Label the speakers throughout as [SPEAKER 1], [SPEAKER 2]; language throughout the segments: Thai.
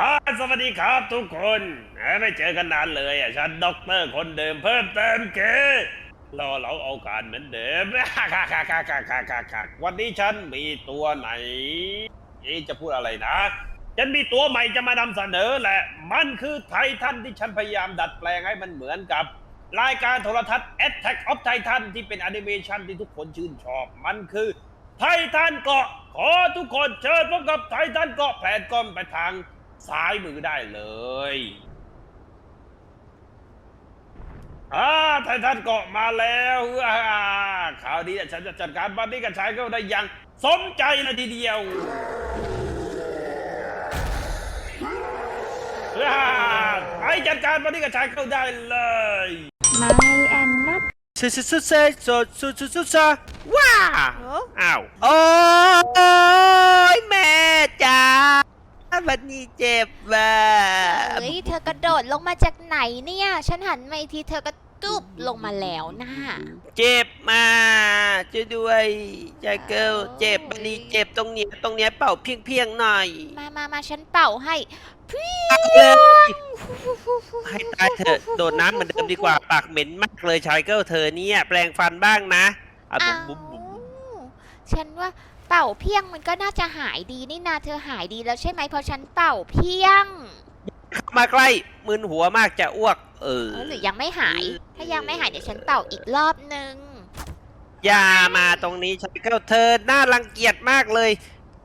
[SPEAKER 1] อ่าสวัสดีครับทุกคนเอ้ยไม่เจอกันนานเลยอะฉันด็อกเตอร์คนเดิมเพิ่มเติมเกรอเราเอาการเหมือนเดิมวันนี้ฉันมีตัวไหนเอ๊ะจะพูดอะไรนะ ฉันมีตัวใหม่จะมานำเสนอแหละ มันคือไททันที่ฉันพยายามดัดแปลงให้มันเหมือนกับ รายการโทรทัศน์ Attack of Titan ที่เป็นแอนิเมชันที่ทุกคนชื่นชอบ มันคือไททันเกาะ ขอทุกคนเชิญพบกับไททันเกาะแผนกล้องไปทาง ซ้ายมือได้เลยอ่าไททันเกาะมาแล้วอ่าข่าวดีอะฉันจะจัดการบันนี้กับชายก็ได้อย่างสมใจเลยทีเดียวอ่าไปจัดการบันนี้กับชายก็ได้เลย
[SPEAKER 2] My and not
[SPEAKER 3] สุดสุดสุดสุดสุดสุดสุดสุดสุดว้าอ้าว โอ้ยแม่จ๋า วันนี้เจ็บว่ะ
[SPEAKER 4] เฮ้ยเธอกระโดดลงมาจากไหนเนี่ย ฉันหันมาอีกทีเธอก็ตุบลงมาแล้วนะ
[SPEAKER 3] เจ็บมาช่วยด้วยใจเกิลเจ็บวันนี้เจ็บตรงเนี้ยตรงเนี้ยเป่าเพียงเพียงๆหน่อย
[SPEAKER 4] มามามาฉันเป่าให้พี่
[SPEAKER 3] เลยให้ตายเถอะโดดน้ำเหมือนเดิมดีกว่าปากเหม็นมากเลยชายเกิลเธอเนี่ยแปลงฟันบ้างนะเอา
[SPEAKER 4] อ้า
[SPEAKER 3] บุ๋มบุ๋มบุ๋ม
[SPEAKER 4] วฉันว่า เป่าเพียงมันก็น่าจะหายดีนี่นาเธอหายดีแล้วใช่ไหมเพราะฉันเป่าเพียง
[SPEAKER 3] เข้ามาใกล้มึนหัวมากจะอ้วก เออ
[SPEAKER 4] เออหรือยังไม่หาย ถ้ายังไม่หายเดี๋ยวฉันเป่าอีกรอบนึง
[SPEAKER 3] อย่ามาตรงนี้ชายเกิลเธอน่ารังเกียจมากเลย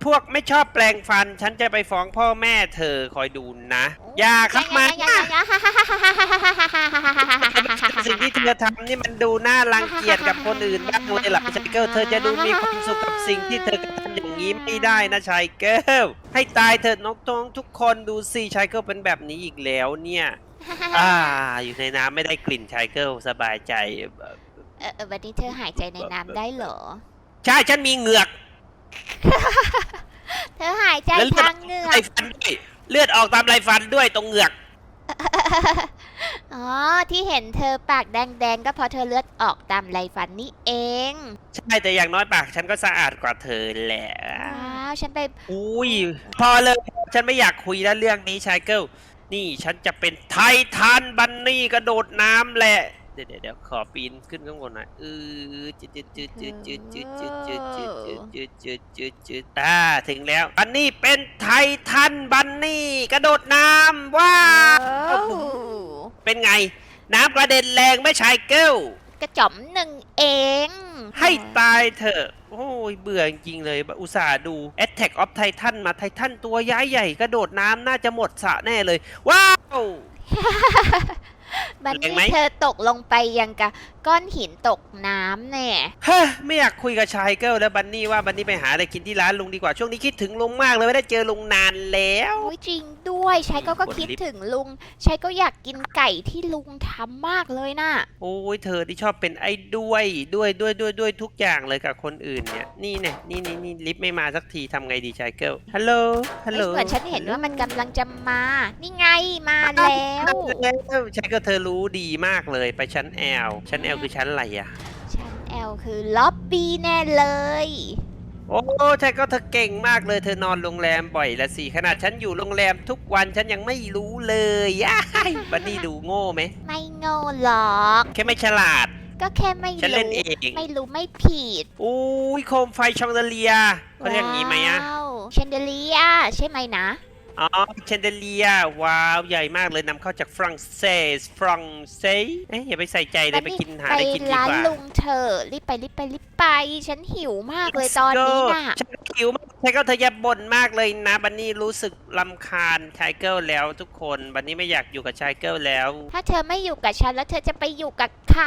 [SPEAKER 3] พวกไม่ชอบแปลงฟัน ฉันจะไปฟ้องพ่อแม่เธอคอยดูนะ อย่าเข้ามา
[SPEAKER 4] อย่าอย่าอย่าอย่า
[SPEAKER 3] สิ่งที่เธอทำนี่มันดูน่ารังเกียจกับคนอื่นบ้างเลยล่ะชายเกิลเธอจะดูมีความสุขกับสิ่งที่เธอกระทำอย่างนี้ไม่ได้นะชายเกิลให้ตายเถิดน้องตองทุกคนดูสิชายเกิลเป็นแบบนี้อีกแล้วเนี่ย อ่า อยู่ในน้ำไม่ได้กลิ่นชายเกิลสบายใจ
[SPEAKER 4] เออเออวันนี้เธอหายใจในน้ำได้เหรอ
[SPEAKER 3] ใช่ฉันมีเหงือก
[SPEAKER 4] เธอหายใจ
[SPEAKER 3] และเลือด
[SPEAKER 4] ทางเหงือ
[SPEAKER 3] ไร
[SPEAKER 4] ก
[SPEAKER 3] ฟันด้วยเลือดออกตามไรฟันด้วยตรงเหงือก
[SPEAKER 4] อ๋อ ที่เห็นเธอปากแดงๆ ก็เพราะเธอเลือดออกตามไรฟันนี่เอง
[SPEAKER 3] ใช่แต่อย่างน้อยปากฉันก็สะอาดกว่าเธอแหละ
[SPEAKER 4] ว้าวฉันไป
[SPEAKER 3] อุ้ยพอเลยฉันไม่อยากคุยแล้วเรื่องนี้ชายเกิลนี่ฉันจะเป็นไททันบันนี่กระโดดน้ำแหละ เดี๋ยวเดี๋ยวขอปีนขึ้นข้างบนหน่อยเออจืดจืดจืดจืดจืดจืดจืดจืดจืดจืดจืดจืดจืดจืดอ่าถึงแล้วบันนี่เป็นไททันบันนี่กระโดดน้ำว้าวเป็นไง น้ำกระเด็นแรงไม่ชายเกิล
[SPEAKER 4] กระจอมหนึ่งเอง
[SPEAKER 3] ให้ตายเถอะ โอ้ยเบื่อจริงๆเลยอุตส่าห์ดู Attack of Titan มาไททันตัวย้ายใหญ่กระโดดน้ำน่าจะหมดสระแน่เลย ว้าว
[SPEAKER 4] บัน
[SPEAKER 3] แรงไหม
[SPEAKER 4] นี้เธอตกลงไปยังกะก้อนหินตกน้ำเนี่ย
[SPEAKER 3] เฮ้ยไม่อยากคุยกับชายเกิลแล้วบันนี่ว่าบันนี่ไปหาอะไรกินที่ร้านลุงดีกว่าช่วงนี้คิดถึงลุงมากเลยไม่ได้เจอลุงนานแล้ว
[SPEAKER 4] โอ้ยจริงด้วยใช้ก็ก็
[SPEAKER 3] กด
[SPEAKER 4] คิด
[SPEAKER 3] ลิฟต์
[SPEAKER 4] ถึงลุงใช้ก็อยากกินไก่ที่ลุงทำมากเลยน่ะ
[SPEAKER 3] โอ้ยเธอที่ชอบเป็นไอ้ด้วยด้วยด้วยด้วยด้วยทุกอย่างเลยกับคนอื่นเนี่ย นี่เนี่ยนี่นี่นี่ลิฟต์ไม่มาสักทีทำไงดีชายเกิลฮัลโหลฮัลโหล
[SPEAKER 4] เฮ้ยเหมือนฉันเห็นว่ามันกำลังจะมา นี่ไงมาแล้ว
[SPEAKER 3] แล้วใช่ก็เธอรู้ดีมากเลยไปชั้นแอลชั้นแอลคือชั้นอะไรอะ
[SPEAKER 4] ชั้นแอลคือล็อบบี้แน่เลย
[SPEAKER 3] โอ้ใช่ก็เธอเก่งมากเลย เธอนอนโรงแรมบ่อยละสิขนาดฉันอยู่โรงแรมทุกวันฉันยังไม่รู้เลยย้ายบันนี่ดูโง่ไหม
[SPEAKER 4] ไม่โง่หรอก
[SPEAKER 3] แค่ไม่ฉลาด
[SPEAKER 4] ก็แค่ไม่
[SPEAKER 3] ฉันเล่น
[SPEAKER 4] รู้
[SPEAKER 3] เอง
[SPEAKER 4] ไม่รู้ไม่ผิด
[SPEAKER 3] อุ้ยโคมไฟชองเดเลียเขาเรียกอย่างนี้ไหมอะ
[SPEAKER 4] เชนเดเลียใช่ไหมนะ
[SPEAKER 3] อ๋อเชนเดเลีย ว้าว ใหญ่มากเลยนำเข้าจากฝรั่งเศสฝรั่งเศสเอ๊ะอย่าไปใส่ใจเลยไปกินหา
[SPEAKER 4] ไป
[SPEAKER 3] ได้กินดี
[SPEAKER 4] ร้าน
[SPEAKER 3] กว่า
[SPEAKER 4] ลุงเธอะรีบไปรีบไปรีบไป ฉันหิวมากเลยตอนนี้น่ะ
[SPEAKER 3] ฉันหิวมากใช่ก็เธออย่าบ่นมากเลยนะ บันนี่รู้สึกลำคาญชายเกิลแล้วทุกคน บันนี่ไม่อยากอยู่กับชายเกิลแล้ว
[SPEAKER 4] ถ้าเธอไม่อยู่กับฉันแล้วเธอจะไปอยู่กับใคร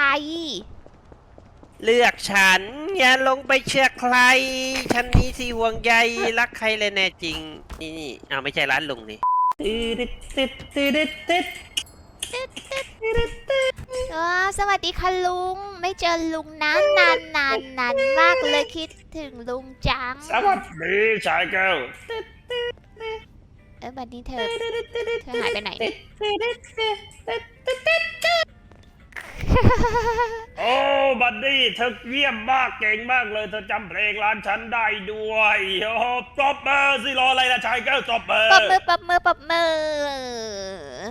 [SPEAKER 3] เลือกฉัน อย่าลงไปเชื่อใคร ฉันนี้สิห่วงใยรักใครเลยแน่จริง นี่นี่อ้าวไม่ใช่ร้านลุงนี่
[SPEAKER 4] อ๋อสวัสดีค่ะลุง ไม่เจอลุงนานนานนานนานมากเลยคิดถึงลุงจัง
[SPEAKER 1] สวัสดีชายเกิล
[SPEAKER 4] เออบัดนี้เธอเธอหายไปไหนเนี่ย
[SPEAKER 1] โอ้บัดดี้เธอเยี่ยมมากเก่งมากเลยเธอจำเพลงร้านฉันได้ด้วยโอ้ปรบมือสิรออะไรนะชายเก้าปรบมือ
[SPEAKER 4] ปรบมือปรบมือปรบมือ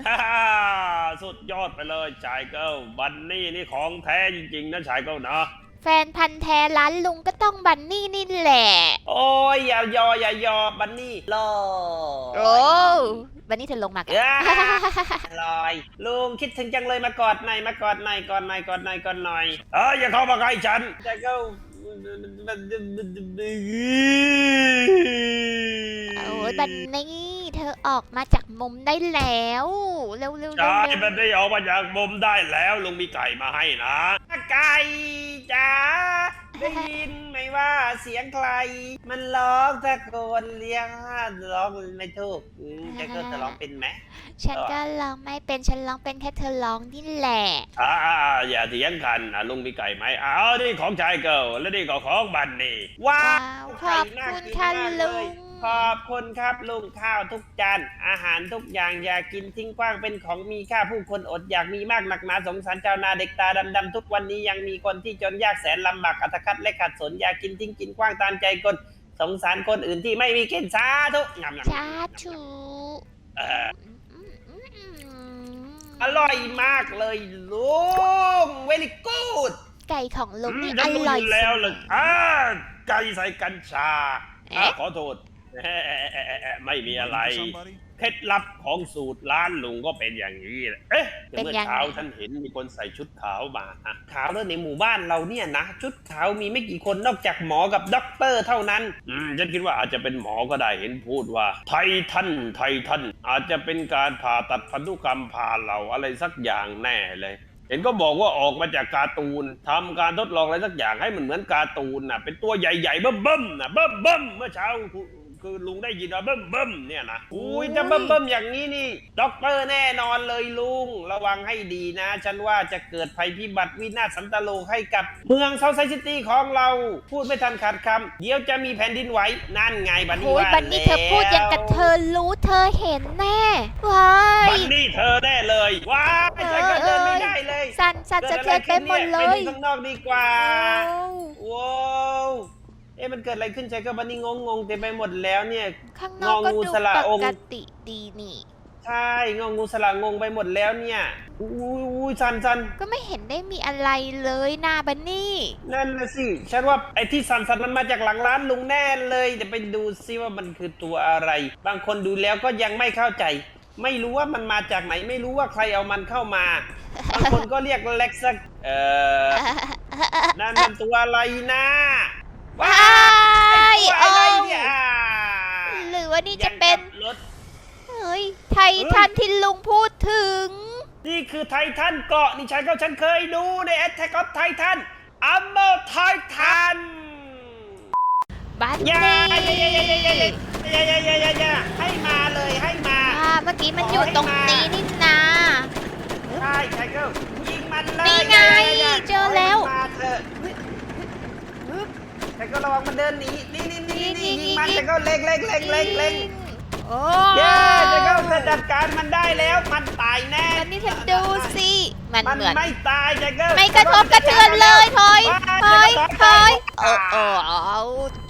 [SPEAKER 1] ฮ่าฮ่าสุดยอดไปเลยชายเก้าบันนี่นี่ของแท้จริงๆนะชายเก้านะ
[SPEAKER 4] แฟนพันธ์แท้ร้านลุงก็ต้องบันนี่นี่แหละ
[SPEAKER 3] โอ้ยอย่ายออย่ายอบันนี่รอ
[SPEAKER 4] โอ้บันนี่เธอลงมากัน
[SPEAKER 3] ย่าลอยลุงคิดถึงจังเลยมากอดหน่อยมากอดหน่อยกอดหน่อยกอดหน่อยกอดหน่อย
[SPEAKER 1] เอ้ยอย่าเข้ามาใกล้ฉัน
[SPEAKER 3] ชายเก้า
[SPEAKER 4] โอ้ยบันนี่เธอออกมาจากมุมได้แล้ว เร็วๆเร็วๆ
[SPEAKER 1] ใช่บันนี่ออกมาจากมุมได้แล้วลุงมีไก่มาให้นะ
[SPEAKER 3] ไก่จ้า ได้ยินไหมว่าเสียงใคร มันร้องตะโกนเรียกร้องไม่ถูกอืมชายเก้าจะร้องเป็นไหม
[SPEAKER 4] ฉันก็ร้องไม่เป็นฉันร้องเป็นแค่เธอร้องนี่แหละ
[SPEAKER 1] อ่าอย่าเถียงกันอะลุงมีไก่ไหมเอานี่ของชายเกิลและนี่ก็ของบันนี่
[SPEAKER 3] ว้า
[SPEAKER 4] ว้าววขอบคุณค่ะลุง
[SPEAKER 3] ขอบคุณครับลุงข้าวทุกจานอาหารทุกอย่างอย่ากินทิ้งกว้างเป็นของมีค่าผู้คนอดอยากมีมากหนักหนาสงสารเจ้านาเด็กตาดำๆทุกวันนี้ยังมีคนที่จนยากแสนลำบากอัตคัดและขัดสนอย่ากินทิ้งกินกว้างตามใจคนสงสารคนอื่นที่ไม่มีกินสาธุงาม
[SPEAKER 4] ชาชู
[SPEAKER 1] ๆเออ
[SPEAKER 4] อ
[SPEAKER 3] ร่อยมากเลยลุงเวลิกูด
[SPEAKER 4] ไก่ของลุงนี่อ
[SPEAKER 1] ร่
[SPEAKER 4] อย
[SPEAKER 1] แล้วเลยอ่าไก่ใส่กัญชาขอโทษ เอ๊ะเอ๊ะเอ๊ะเอ๊ะไม่มีอะไร เคล็ดลับของสูตรร้านลุงก็เป็นอย่างนี้แหละเอ๊ะเมื่อเช้าฉันเห็นมีคนใส่ชุดขาวมาอะ
[SPEAKER 3] ขาวแล้วในหมู่บ้านเราเนี่ยนะ ชุดขาวมีไม่กี่คนนอกจากหมอกับด็อกเตอร์เท่านั้น
[SPEAKER 1] อืมฉันคิดว่าอาจจะเป็นหมอก็ได้เห็นพูดว่า ไททันไททันอาจจะเป็นการผ่าตัดพันธุกรรมผ่าเราอะไรสักอย่างแน่เลยเห็นก็บอกว่าออกมาจากการ์ตูนทำการทดลองอะไรสักอย่างให้มันเหมือนการ์ตูนน่ะเป็นตัวใหญ่ๆเบิ่มๆน่ะเบิ่มๆเมื่อเช้า คือคือลุงได้ยินว่าเบิ่มๆเนี่ยนะ
[SPEAKER 3] อุ้ยจะเบิ่มๆอย่างนี้นี่ด็อกเตอร์แน่นอนเลยลุง ระวังให้ดีนะ ฉันว่าจะเกิดภัยพิบัติวินาศสันตโลกให้กับ เมืองเซาท์ไซซิตี้ของเรา พูดไม่ทันขาดคำเดี๋ยวจะมีแผ่นดินไหวนั่นไงบันนี่
[SPEAKER 4] โอ้ย
[SPEAKER 3] ว่า
[SPEAKER 4] บันนี่เธอพูดอย่างกับเธอรู้เธอเห็นแน่ว้าย
[SPEAKER 1] บันนี่เธอแน่เลยว้า
[SPEAKER 3] ไอ้ใจก็เดินไม่ได้เลย
[SPEAKER 4] สั่นสั่นสะเทือนไปหมดเล
[SPEAKER 3] ไป
[SPEAKER 4] ย
[SPEAKER 3] ดูข้างนอกดีกว่า
[SPEAKER 4] โอ้
[SPEAKER 3] ว้าว เอ๊ะมันเกิดอะไรขึ้นใจก็บันนี่งงงๆเต็มไปหมดแล้วเนี่ย
[SPEAKER 4] ข้างนอกก็
[SPEAKER 3] งองู
[SPEAKER 4] ดู
[SPEAKER 3] สละ
[SPEAKER 4] ป
[SPEAKER 3] องค์
[SPEAKER 4] กติดีนี่
[SPEAKER 3] ใช่งองูสละงงไปหมดแล้วเนี่ยอุ้ยอุ้ยซันซัน
[SPEAKER 4] ก็ไม่เห็นได้มีอะไรเลยนะบันนี่
[SPEAKER 3] นั่นนะสิฉันว่าไอ้ที่สันสันมันมาจากหลังร้านลุงแน่เลยเดี๋ยวไปดูซิว่ามันคือตัวอะไร บางคนดูแล้วก็ยังไม่เข้าใจ ไม่รู้ว่ามันมาจากไหน ไม่รู้ว่าใครเอามันเข้ามา บางคนก็เรียกเล็กซักเออนั่นมันตัวอะไรนะ
[SPEAKER 4] ว้ายโอ้
[SPEAKER 3] ย
[SPEAKER 4] หรือว่านี่จะเป็น
[SPEAKER 3] รถ
[SPEAKER 4] เฮ้ยไททันที่ลุงพูดถึง
[SPEAKER 3] นี่คือไททันเกาะนี่ฉันก็ฉันเคยดูในแอตแทกออฟไททันอัมเบอร์ไททันบัตตี้ให้มาเลยให้มา
[SPEAKER 4] เมื่อกี้มันอยู่ตรงนี้นี่นา
[SPEAKER 3] ใช่ไทเกิลยิงมันเลย
[SPEAKER 4] นี่ไงเจอแล้ว
[SPEAKER 3] ให้มาเถอะไทเกิลระวังมันเดินหนีนี่นี่นี่นี่ยิงมันไทเกิลเล็งเล็งเล็งเล็งเล็ง
[SPEAKER 4] โอ้
[SPEAKER 3] เย้ไทเกิลเธอจัดการมันได้แล้วมันตายแน่
[SPEAKER 4] บันนี่เธอดูสิมัน
[SPEAKER 3] มัน
[SPEAKER 4] เหมือน
[SPEAKER 3] ไม่ตายไทเกิล
[SPEAKER 4] ไม่กระทบกระเทือนเลยถอยถอยถอยโอ้
[SPEAKER 3] โอ้
[SPEAKER 4] โอ้เอา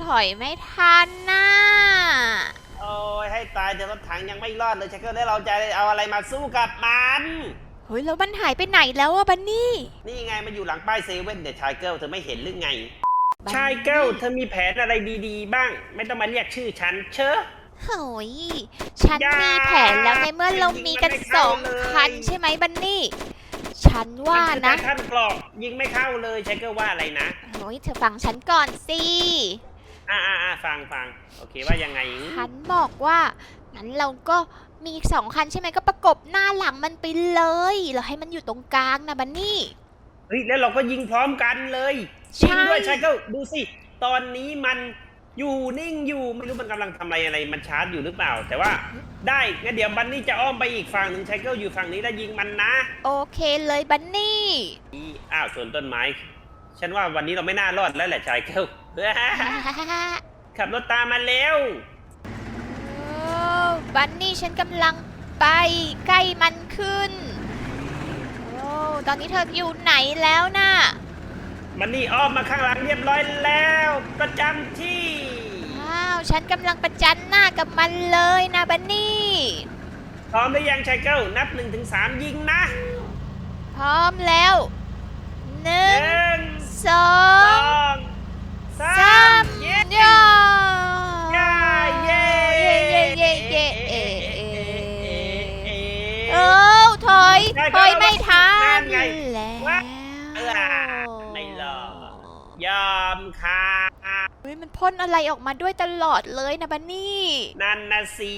[SPEAKER 4] ถอยไม่ทันน่ะ
[SPEAKER 3] โอ้ยให้ตายเดี๋ยวรถถังยังไม่รอดเลยไทเกิลได้เราจะเอาอะไรมาสู้กับมัน
[SPEAKER 4] เฮ้ยแล้วมันหายไปไหนแล้วอะบันนี่
[SPEAKER 3] นี่ไงมันอยู่หลังป้ายเซเว่นเดอะชายเกิลเธอไม่เห็นหรือไง
[SPEAKER 4] บันนี่
[SPEAKER 3] ชายเกิลเธอมีแผนอะไรดีๆ บ้าง ไม่ต้องมาเรียกชื่อฉันเชอะ
[SPEAKER 4] โหยฉัน
[SPEAKER 3] อย่า
[SPEAKER 4] มีแผนแล้วในเมื่อเรามีกัน
[SPEAKER 3] ยิงมันไม่
[SPEAKER 4] ส
[SPEAKER 3] เข้า
[SPEAKER 4] อง
[SPEAKER 3] เลย
[SPEAKER 4] คันใช่ไหมบันนี่ ฉันว่านะ
[SPEAKER 3] มัคือท่านกรอกยิงไม่เข้าเลยชายเกิลว่าอะไรนะ
[SPEAKER 4] โอ้ยเธอฟังฉันก่อนสิ
[SPEAKER 3] อ่าอ่าอ่าฟังฟังโอเคว่ายังไง
[SPEAKER 4] ฉันบอกว่างั้นเราก็มีอีกสองคันใช่ไหมก็ประกบหน้าหลังมันไปเลยเราให้มันอยู่ตรงกลางนะบันนี่
[SPEAKER 3] เฮ้ยแล้วเราก็ยิงพร้อมกันเลย
[SPEAKER 4] ใช่
[SPEAKER 3] ยิงด้วยชายเกิลดูสิ ตอนนี้มันอยู่นิ่งอยู่ไม่รู้มันกำลังทำอะไรอะไรมันชาร์จอยู่หรือเปล่า แต่ว่าได้งั้นเดี๋ยวบันนี่จะอ้อมไปอีกฝั่งหนึ่งชายเกิลอยู่ฝั่งนี้แล้วยิงมันนะ
[SPEAKER 4] โอเคเลยบันนี่
[SPEAKER 3] อีอ้าวส่วนต้นไม้ ฉันว่าวันนี้เราไม่น่ารอดแล้วแหละชายเกิล ขับรถตามมาเร็ว
[SPEAKER 4] โอ้บันนี่ฉันกำลังไปใกล้มันขึ้น โอ้ ตอนนี้เธออยู่ไหนแล้วน่ะ
[SPEAKER 3] มันนี่อ้อมมาข้างหลังเรียบร้อยแล้ว ประจำที่
[SPEAKER 4] ว้าว ฉันกำลังประจันหน้ากับมันเลยนะบันนี่
[SPEAKER 3] พร้อมหรือยังชายเกิลนับหนึ่งถึงสามยิงนะ
[SPEAKER 4] พร้อมแล้วหนึ่
[SPEAKER 3] ห
[SPEAKER 4] ง
[SPEAKER 3] นึ่ง
[SPEAKER 4] สอ
[SPEAKER 3] สองงสา
[SPEAKER 4] สาม
[SPEAKER 3] เย้
[SPEAKER 4] ย่ พ่นอะไรออกมาด้วยตลอดเลยนะบันนี่
[SPEAKER 3] นั่นนะสิ